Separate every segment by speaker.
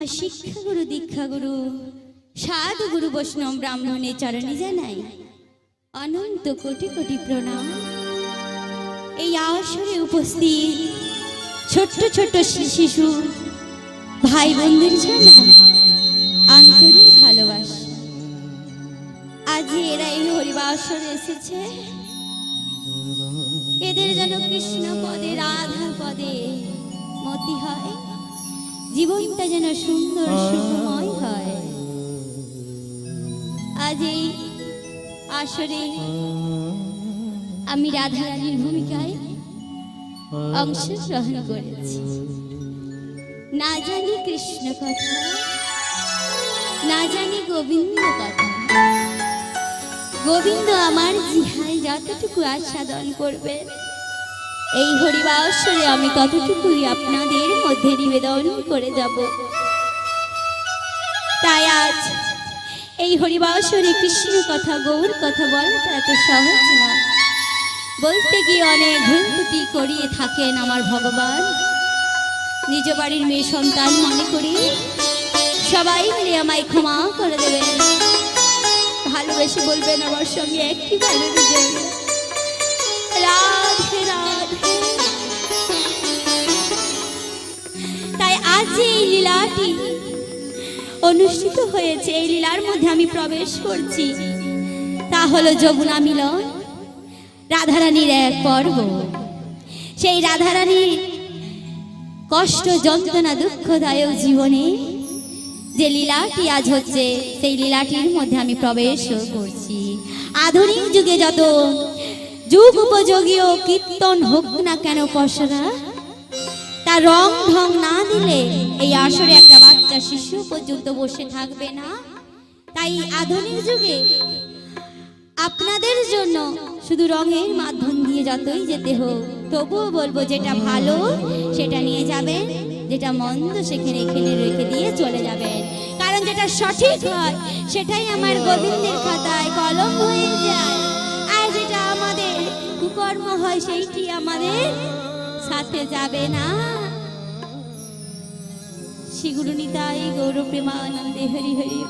Speaker 1: শিক্ষাগুরু, দীক্ষাগুরু সাধু গুরু বৈষ্ণব ব্রাহ্মণের চরণে জানাই অনন্ত কোটি কোটি প্রণাম। এই আসরে উপস্থিত ছোট্ট ছোট্ট শিশু, ভাই বোনদের জানাই আন্তরিক ভালোবাসা। আজ এরা এই হরিবাসরে এসেছে। এদের যেন কৃষ্ণ পদে রাধা পদে মতি হয়। জীবনটা যেন সুন্দর, সুখময় হয়। আজ এই আসরে আমি রাধারানীর ভূমিকায় অংশগ্রহণ করেছি। না জানি কৃষ্ণ কথা, না জানি গোবিন্দ কথা। গোবিন্দ আমার জিহায় যতটুকু আস্বাদন করবে এই হরিবাসরে আমি ততটুকুই আপনাদের মধ্যে নিবেদন করে যাব। তাই আজ এই হরিবাসরে কৃষ্ণ কথা, গৌর কথা বলাটা এত সহজ না। বলতে গিয়ে অনেক ভুলত্রুটি করিয়ে থাকেন আমার ভগবান। নিজ বাড়ির মেয়ে সন্তান মনে করি সবাই মিলে আমায় ক্ষমা করে দেবেন। ভালোবেসে বলবেন আমার সঙ্গে একটি ভালো রাধে রাধে। তাই আজ যে এই লীলাটি অনুষ্ঠিত হয়েছে, এই লীলার মধ্যে আমি প্রবেশ করছি। তা হলো যমুনা মিলন, রাধারানীর এক পর্ব। সেই রাধারানীর কষ্ট, যন্ত্রণা, দুঃখদায়ক জীবনে যে লীলাটি আজ হচ্ছে, সেই লীলাটির মধ্যে আমি প্রবেশ করছি। আধুনিক যুগে যত যুগ উপযোগী ও কীর্তন হোক না কেন পশরা তার রং ঢং না দিলে এই আসরে একটা বাচ্চা শিশু পর্যন্ত বসে থাকবে না। তাই আধুনিক যুগে আপনাদের জন্য শুধু রঙের মাধ্যম দিয়ে যতই যেতে হোক, তবুও বলব যেটা ভালো সেটা নিয়ে যাবেন, যেটা মন্দ সেখানে এখানে রেখে দিয়ে চলে যাবেন। কারণ যেটা সঠিক হয়, সেটাই আমার গোবিন্দের খাতায় কলম হয়ে যায়। কুকর্ম হয় সেইটি আমাদের সাথে যাবে না শ্রীগুরু হরি হরি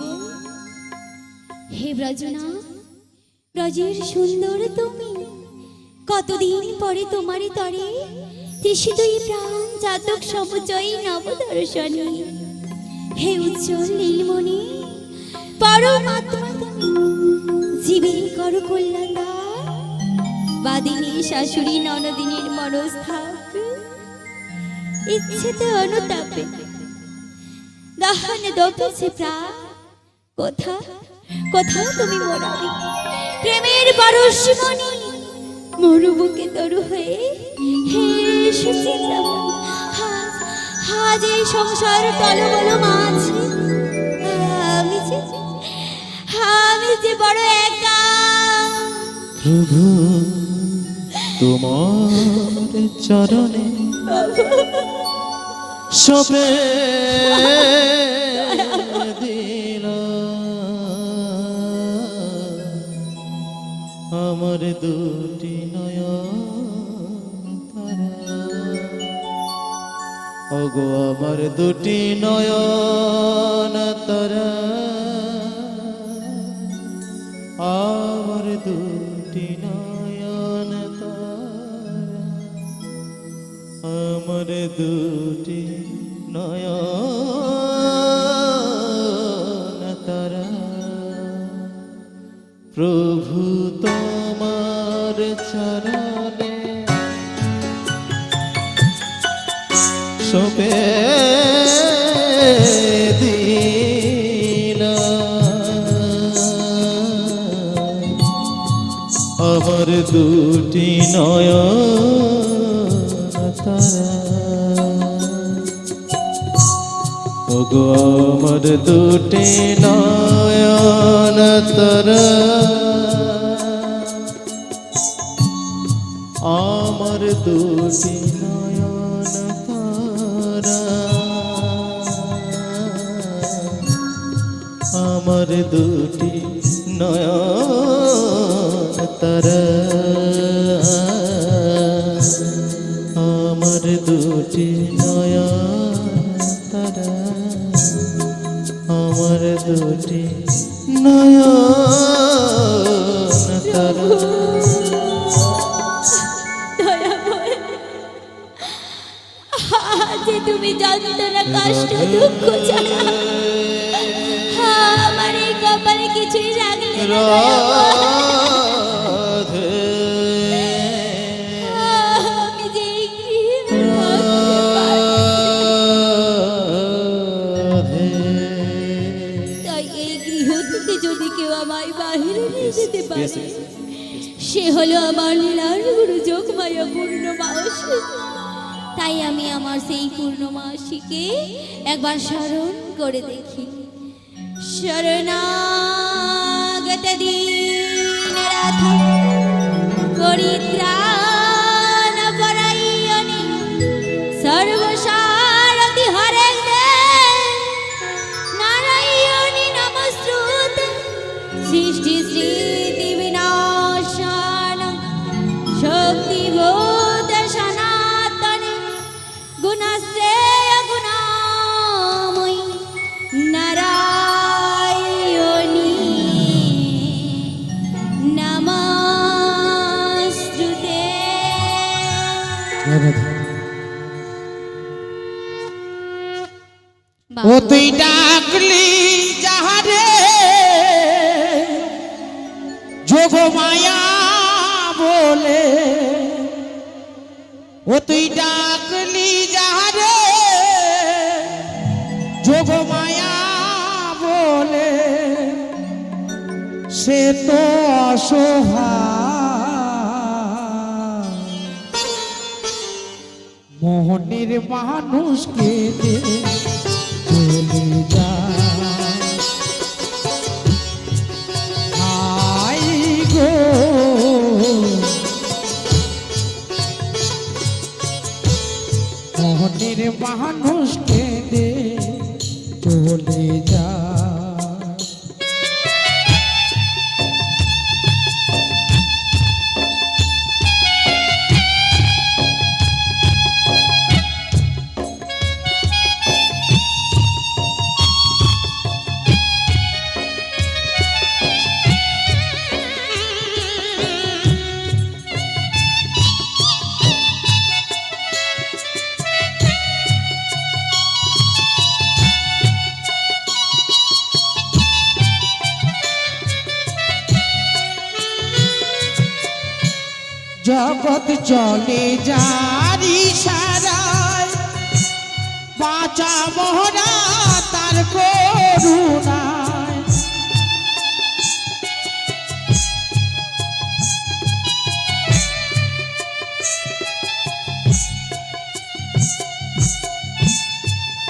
Speaker 1: হে ব্রজনা, ব্রজের সুন্দর তুমি, কতদিন পরে তোমারই তরে তৃষিতই প্রাণ জাতক সমচয়ী নবদর্শনী হে উজ্জ্বল নীলমণি, পরমাত্মা তুমি কর কল্যাণ। বাদিনী শাশুড়ি ননদিনীর মনস্থাপ ইচ্ছেতে অনুতাপে দহনে দপেছে প্রাণ কোথা কোথা তুমি মোরারি। প্রেমের পরশমণি মরুবুকে তরু হয়ে হে হাজ হাজ এই সংসার তলবল মাঝে, আমি যে আমি যে বড় একা।
Speaker 2: প্রভু তোমার চরণে সবে দিল আমার দুটি তারা। ওগো আমার দুটি নয়ন তারা। দুটি নয়ন তারা। প্রভু তোমার চরণে দিলা আমার দুটি নয়ন ওগো আমার দুটি নয়ন তারা
Speaker 1: তুমি যন্ত্রণা কষ্ট দুঃখ ছাড়া আমার এই কপালে কিছুই রাখলে সে হলো আমার লীলার গুরু যোগমায়া পূর্ণমাসী তাই আমি আমার সেই পূর্ণমাসীকে একবার স্মরণ করে দেখি। শরণাগত দিন রাধ, পরিত্রাণ পরায়ণে সর্বসারথি
Speaker 3: তুই ডাকলি যাহারে? যোগ মায়া বলে, ও তুই ডাকলি যাহারে? যোগ মায়া বলে, সে তো অসহায়। মোহনের মানুষকে দে মোহনের বাঁচা মোহরা তার করুণায়।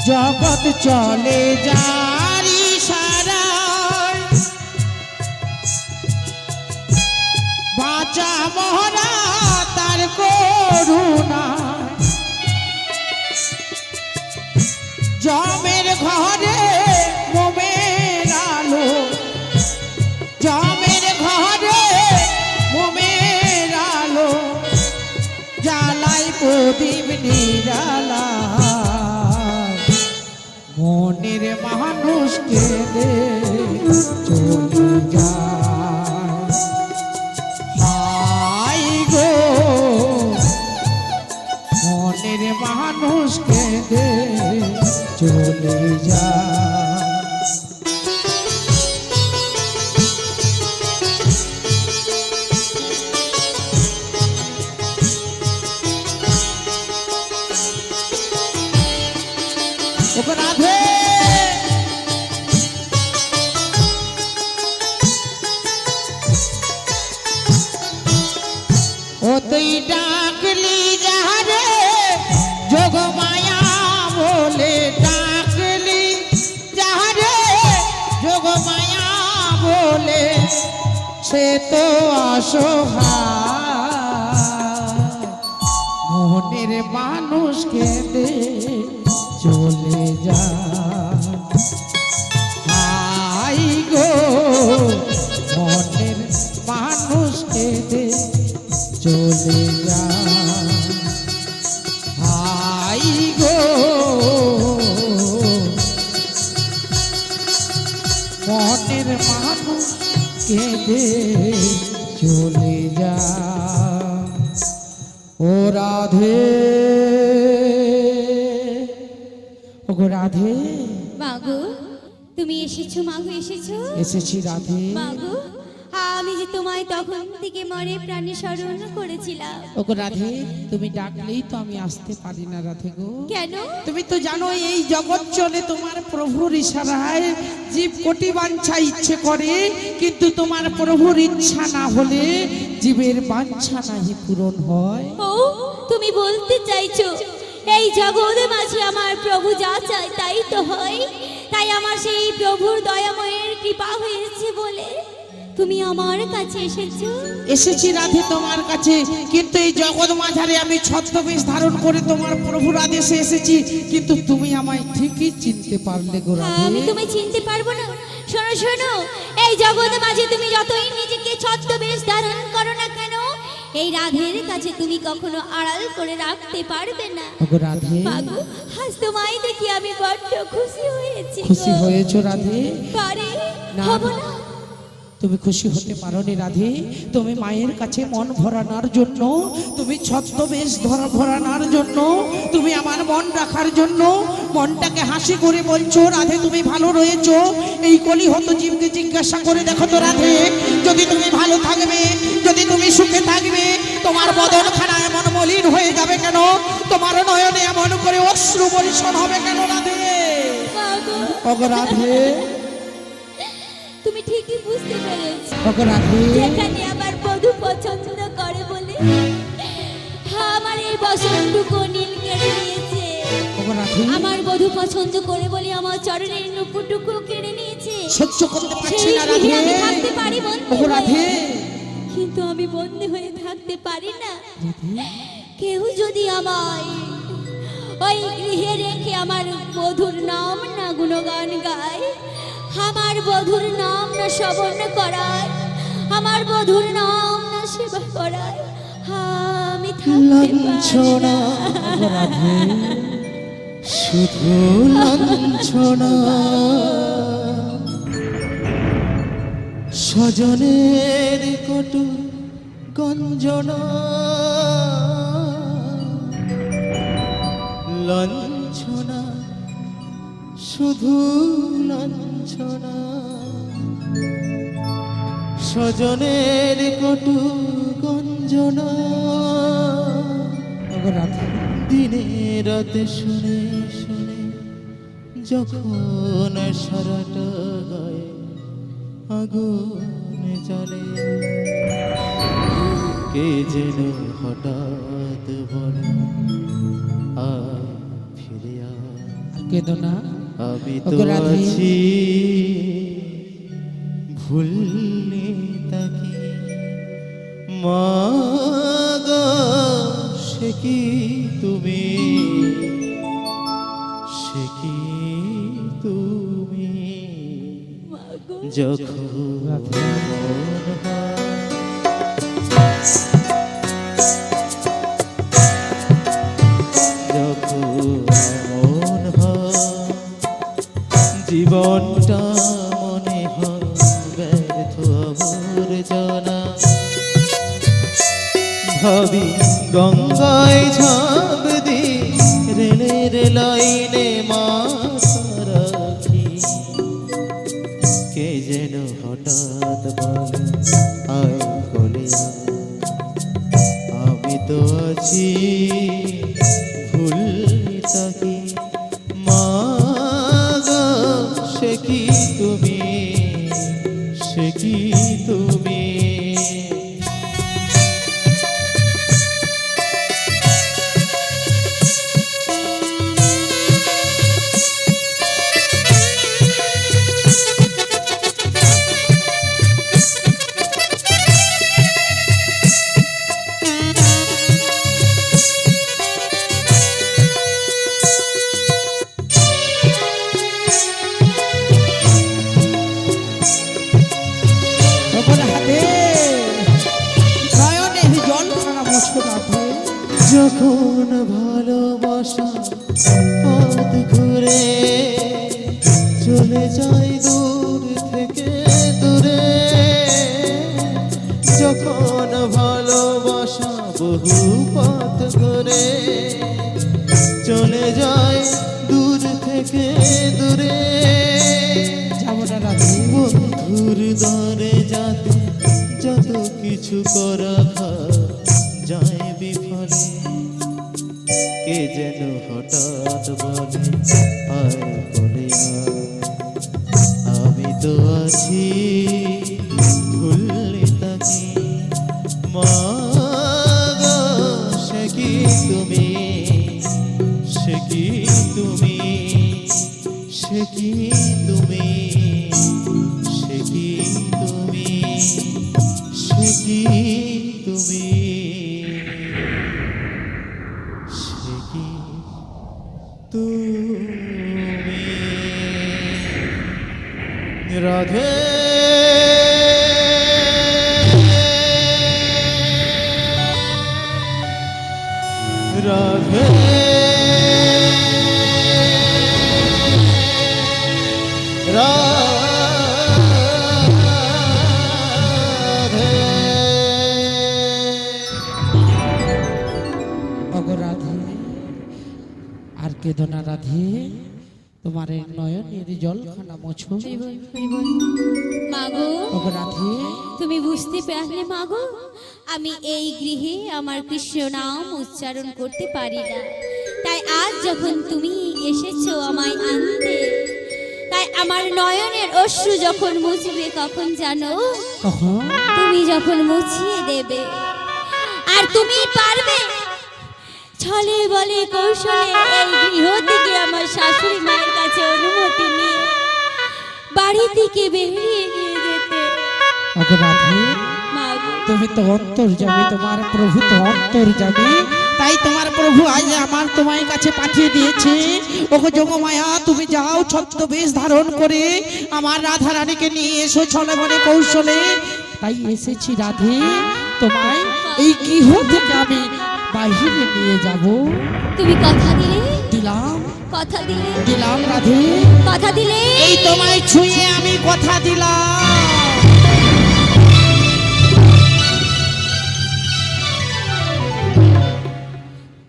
Speaker 3: জগৎ চলে যারি মানুষকে দে চলে যায়। হাই মনের মানুষকে দে চলে যা চলে যা।
Speaker 1: এসেছ মাগো এসেছ?
Speaker 3: এসেছি রাধে।
Speaker 1: মাগো আমি যে তোমায় তখন থেকে মনে প্রাণে স্মরণ করেছিলাম।
Speaker 3: ও রাধে তুমি ডাকলেই তো আমি আসতে পারি না রাধে গো।
Speaker 1: কেন?
Speaker 3: তুমি তো জানো এই জগৎ চলে তোমার প্রভুর ইশারায়। জীব কোটি বাঞ্ছা ইচ্ছে করে কিন্তু তোমার প্রভুর ইচ্ছা না হলে জীবের বাঞ্ছা নাহি পূরণ হয়।
Speaker 1: ও তুমি বলতে চাইছো এই জগতে মাঝে আমার প্রভু যা চায় তাই তো হয়? তাই আমার সেই প্রভুর দয়াময়ের কৃপা হয়েছে বলে তুমি আমার কাছে এসেছ।
Speaker 3: এসেছি রাধে তোমার কাছে কিন্তু এই জগৎ মাঝারে আমি ছদ্মবেশ ধারণ করে তোমার প্রভুর আদেশে এসেছি কিন্তু তুমি আমায় ঠিকই চিনতে পারলে গো রাধে।
Speaker 1: আমি তুমি চিনতে পারব না। শোনো শোনো এই জগৎ মাঝে তুমি যতই নিজেকে ছদ্মবেশ ধারণ করো না কেন এই রাধের কাছে তুমি কখনো আড়াল করে রাখতে পারবে না।
Speaker 3: ওগো রাধে।
Speaker 1: বাবু আজ তোমায় দেখি আমি বড্ড খুশি হয়েছি
Speaker 3: খুশি হয়েছো রাধে?
Speaker 1: পারে হব
Speaker 3: না। তুমি খুশি হতে পারো নি রাধে। তুমি মায়ের কাছে মন ভরানোর জন্য তুমি ছদ্মবেশ ধরা ভরানোর জন্য তুমি আমার মন রাখার জন্য মনটাকে হাসি করে বলছো রাধে তুমি ভালো রয়েছো। এই কলি হতো জীবকে জিজ্ঞাসা করে দেখো তো রাধে যদি তুমি ভালো থাকবে যদি তুমি সুখে থাকবে তোমার বদন খানা এমন মলিন হয়ে যাবে কেন? তোমার নয়নে এমন করে অশ্রু বরিশন হবে কেন রাধে? রাধে।
Speaker 1: ঠিকই বুঝতে পেরেছি।
Speaker 3: রাধে।
Speaker 1: যেখানে আমার বধূ পছন্দ করে বলে আমার এই বসন্তটুকু নীল কেড়ে নিয়েছে। আমার বধূ পছন্দ করে বলে আমার চরণের নুপুরটুকু কেড়ে নিয়েছে।
Speaker 3: সহ্য করতে পারছি না রাধে।
Speaker 1: আমি থাকতে পারি
Speaker 3: ওগো রাধে।
Speaker 1: কিন্তু আমি বন্দি হয়ে থাকতে পারি না। কেউ যদি আমায় ওই গৃহে রেখে আমার বধুর নাম না গুণগান গায় আমার বধুর নাম না শ্রবণ করায় আমার বধুর নাম না সেবা করায় আমি
Speaker 2: লাঞ্ছনা। শুধু লাঞ্ছনা। স্বজনের কটু গঞ্জনা। লাঞ্ছনা শুধু লাঞ্ছনা। স্বজনের কটু গঞ্জনা। দিনে রাতে শুনে শুনে যখন সারাটা গায়ে আগুন জ্বলে কে যেন হঠাৎ বলে আয় ফিরে
Speaker 3: আর কেঁদো না।
Speaker 2: আমি তো। আছি ভুললে তাকে মাগো সে কি তুমি সে কি তুমি
Speaker 1: মাগো।
Speaker 2: যখন আমি তো আছি ভুল তাকে
Speaker 3: যাই দূর থেকে দূরে।
Speaker 2: যখন ভালোবাসা বহু পথ করে চলে যায় দূর থেকে দূরে।
Speaker 3: যাব না
Speaker 2: বন্ধুর দরে যাতে যত কিছু করা যায় বিফলে। কে যেন হঠাৎ বলে আর আছি ভুললে তাকে মা গো, সে কি তুমি? সে কি তুমি? সে কি তুমি? সে কি তুমি? সে কি তুমি? সে কি তুমি? রাধে
Speaker 3: তোমার এই নয়নের জলখানা মোছো।
Speaker 1: মাগো
Speaker 3: রাধে
Speaker 1: তুমি বুঝতে পারলে মাগো আমি এই গৃহে আমার কৃষ্ণ নাম উচ্চারণ করতে পারি না। তাই আজ যখন তুমি এসেছ আমায় আনতে তাই আমার নয়নের অশ্রু যখন মুছবে কখন জানো তুমি যখন মুছিয়ে দেবে। আর তুমি পারবে ছলে বলে কৌশলে এই গৃহ থেকে আমার শাশুড়ি মায়ের কাছে অনুমতি নিয়ে বাড়ি থেকে বেরিয়ে নিয়ে যেতে।
Speaker 3: রাধে তুমি তো অন্তর যাবে তোমার প্রভু তো অন্তর যাবে তাই তোমার প্রভু আজ আমার তোমার কাছে পাঠিয়ে দিয়েছে। ওগো যোগমায়া তুমি যাও ছদ্মবেশ ধারণ করে আমার রাধা রানীকে নিয়ে এসো ছলে মনে কৌশলে। তাই এসেছি রাধে তোমায় এই গৃহ থেকে আমি বাহিরে নিয়ে যাব।
Speaker 1: তুমি কথা দিলে?
Speaker 3: দিলাম।
Speaker 1: কথা দিলে?
Speaker 3: দিলাম রাধে।
Speaker 1: কথা দিলে?
Speaker 3: এই তোমায় ছুঁয়ে আমি কথা দিলাম।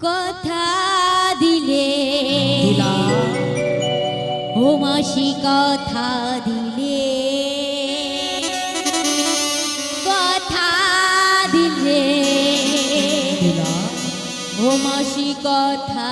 Speaker 1: কথা দিলে? ও মাসি কথা দিলে? কথা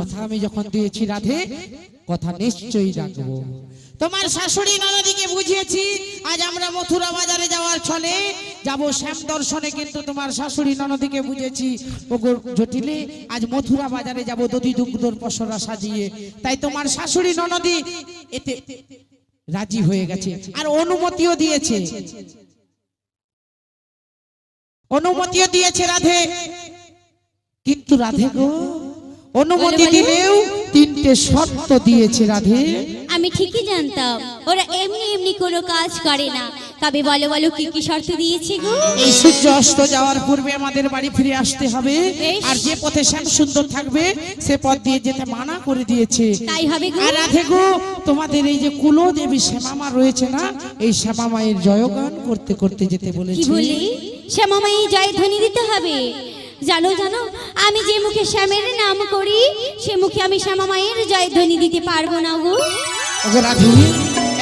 Speaker 1: কথা আমি
Speaker 3: যখন দিয়েছি রাধে, কথা নিশ্চয়ই রাখব তোমার শাশুড়ি বুঝিয়েছি, আজ আমরা মথুরা বাজারে যাওয়ার ছলে যাব শ্যাম দর্শনে, কিন্তু তোমার শাশুড়ি বুঝেছি। জটিলে, আজ মথুরা বাজারে যাব দধি দুগ্ধর পসরা সাজিয়ে। তাই তোমার শাশুড়ি ননদি এতে রাজি হয়ে গেছে, আর অনুমতিও দিয়েছে। অনুমতিও দিয়েছে রাধে। কিন্তু রাধে গো অনুমতি
Speaker 1: বলে বলে?
Speaker 3: দিলেও তিনটে শর্ত দিয়েছে রাধে।
Speaker 1: আমি ঠিকই জানতাম। ওরা এমনি এমনি কোনো কাজ করে না। তবে বলো বলো কি কি শর্ত দিয়েছে গো?
Speaker 3: এই সূর্য অস্ত যাওয়ার পূর্বে আমাদের বাড়ি ফিরে আসতে হবে। আর যে পথে শ্যাম সুন্দর থাকবে সে পথ দিয়ে যেতে মানা করে দিয়েছে।
Speaker 1: তাই হবে গো।
Speaker 3: আর রাধে গো তোমাদের এই যে কুলদেবী শ্যামামা রয়েছে না এই শ্যামা মায়ের জয়গান করতে করতে যেতে
Speaker 1: কি
Speaker 3: বলেছে।
Speaker 1: বলি শ্যামামাই জয় ধ্বনি দিতে হবে। জানো জানো আমি যে মুখে শ্যামের নাম করি সে মুখে আমি শ্যামামায়ের জয় ধ্বনি দিতে পারব না গো।
Speaker 3: ওগো রাধে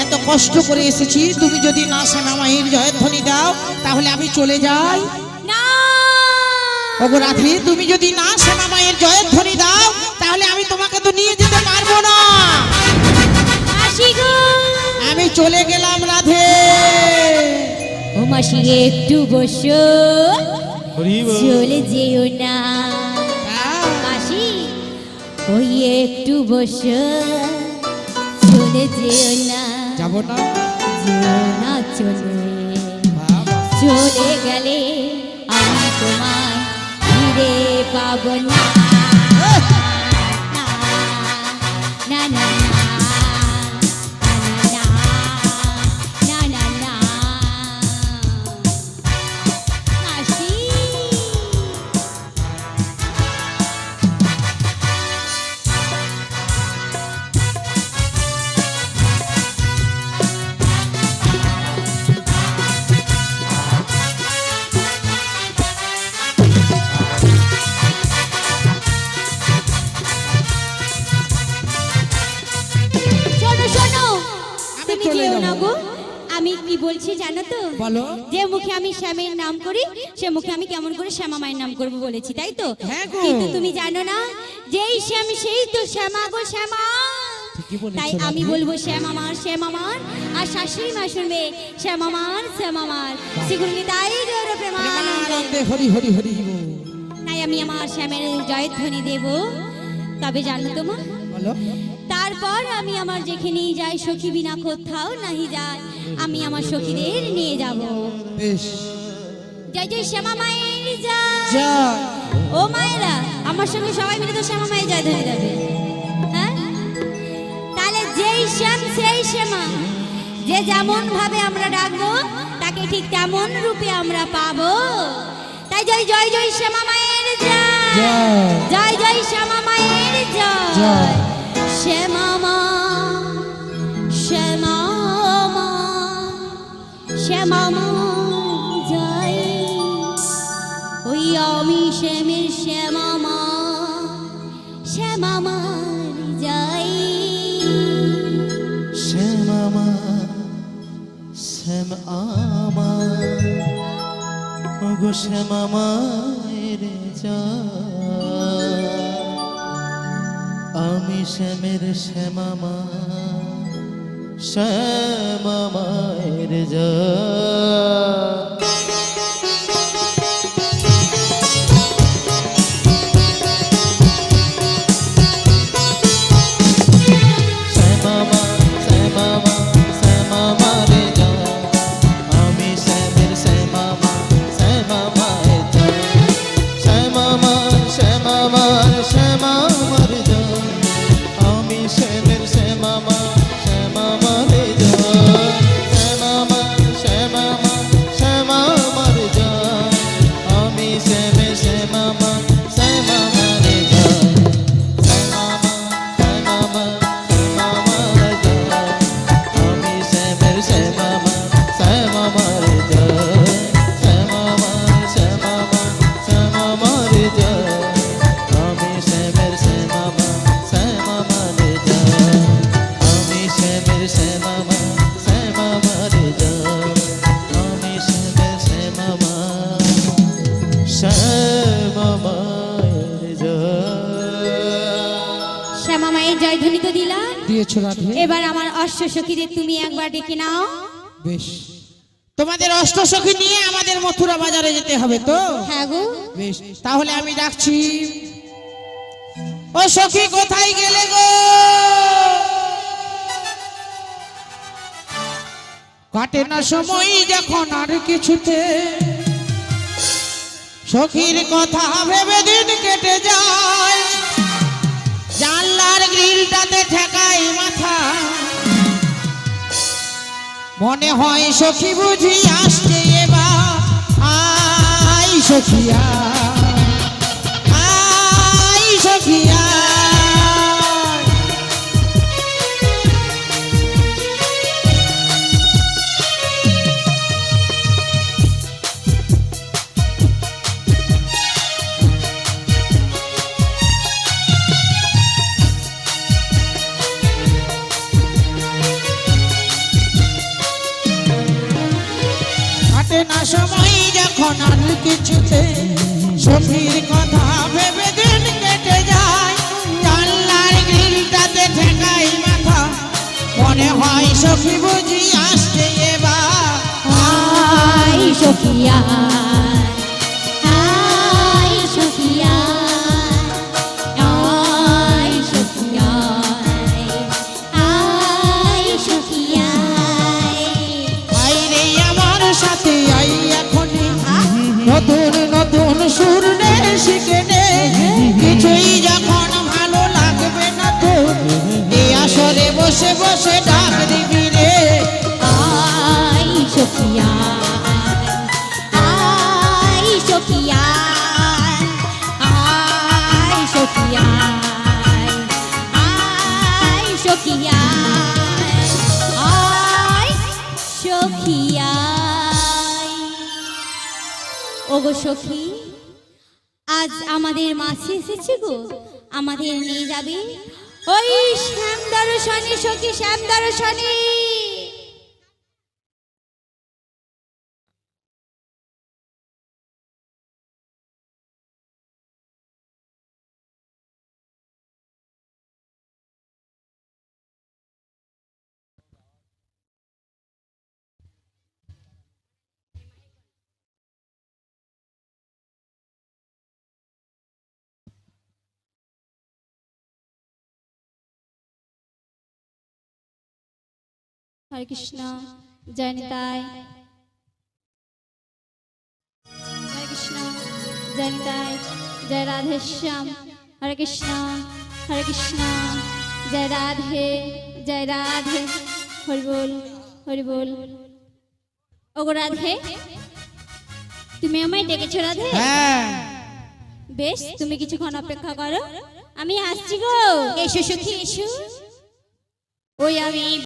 Speaker 3: এত কষ্ট করে এসেছি তুমি যদি না শ্যামা মায়ের জয়ধ্বনি দাও তাহলে আমি চলে যাই।
Speaker 1: না।
Speaker 3: ওগো রাধে তুমি যদি না শ্যামা মায়ের জয়ধ্বনি দাও তাহলে আমি তোমাকে তো নিয়ে যেতে পারব না। আমি চলে গেলাম রাধে।
Speaker 1: ও মাসি একটু বসো। চলে যেও না। মাসি ওই একটু বসো। চলে যেও না।
Speaker 3: যাব না।
Speaker 1: যেও না চলে। চলে গেলে আমি তোমায় ফিরে পাবো না। বলছি জানো তো?
Speaker 3: বলো।
Speaker 1: যে মুখে আমি শ্যামের নাম করি সে মুখে আমি কেমন করে শ্যামা মায়ের নাম করব বলেছি তাই তো?
Speaker 3: হ্যাঁ।
Speaker 1: কিন্তু তুমি জানো না যেই শ্যাম সেই তো শ্যামা গো শ্যামা। তাই আমি বলব শ্যাম আমার শ্যাম আমার আর শাশুড়ি মা শুনবে শ্যাম আমার শ্যাম আমার। তাই
Speaker 3: হরি হরি হরি
Speaker 1: তাই আমি আমার শ্যামের জয়ধ্বনি দেব। তবে জানো তো মা
Speaker 3: বলো।
Speaker 1: তারপর আমি আমার যেখানেই যাই সখী বিনা কোথাও নাহি যায়। আমি আমার সখীদের নিয়ে যাব।
Speaker 3: বেশ।
Speaker 1: জয় জয় শ্যামা মায়ের জয়।
Speaker 3: জয়।
Speaker 1: ও মায়েরা আমার সঙ্গে সবাই মিলে তো শ্যামা মায়ের জয় ধরে যাবে। হ্যাঁ? তাহলে যেই শ্যাম সেই শ্যামা। যে যেমন ভাবে আমরা ডাকবো তাকে ঠিক তেমন রূপে আমরা পাবো। তাই জয় জয় জয় শ্যামা মায়ের জয়।
Speaker 3: জয়।
Speaker 1: জয় জয় শ্যামা মায়ের জয়।
Speaker 2: শ্যামামা শ্যামামা শ্যামামা যাই ওই আমি শ্যামের শ্যামামা শ্যামামার যাই শ্যামামা শ্যাম আমার গো শ্যামামায় রে যাই আমি শ্যামের শ্যামামা শ্যামামায়ের যা
Speaker 3: ডেকেছো রাধে?
Speaker 1: এবার আমার অশ্ব সখীদের তুমি একবার ডেকে নাও।
Speaker 3: বেশ। তোমাদের অষ্টসখী নিয়ে আমাদের মথুরা বাজারে যেতে হবে তো?
Speaker 1: হ্যাঁ গো।
Speaker 3: বেশ তাহলে আমি ডাকছি। ও সখী কোথায় গেলে গো? কাটে না সময় যখন আর কিছুতে। সখীর কথা ভেবে দিন কেটে যায়। গ্রিলটাতে ঠেকাই মাথা। মনে হয় সখী বুঝি আসছে এবার।
Speaker 1: আই সখিয়া ওগো সখী, আজ আমাদের মাসি এসেছে গো। আমাদের নিয়ে যাবে। ওই শ্যাম দর্শনী সখী শ্যাম দর্শনী হরে কৃষ্ণ জয় নিতাই। হরে কৃষ্ণ জয় নিতাই। জয় রাধে শ্যাম। হরে কৃষ্ণ হরে কৃষ্ণ। জয় রাধে জয় রাধে। হরি বল হরি বল। ওগো রাধে তুমি আমায় ডেকেছো রাধে?
Speaker 3: হ্যাঁ।
Speaker 1: বেশ তুমি কিছুক্ষণ অপেক্ষা করো। আমি আসছি গো। এসো সখী এসো। ওই আমি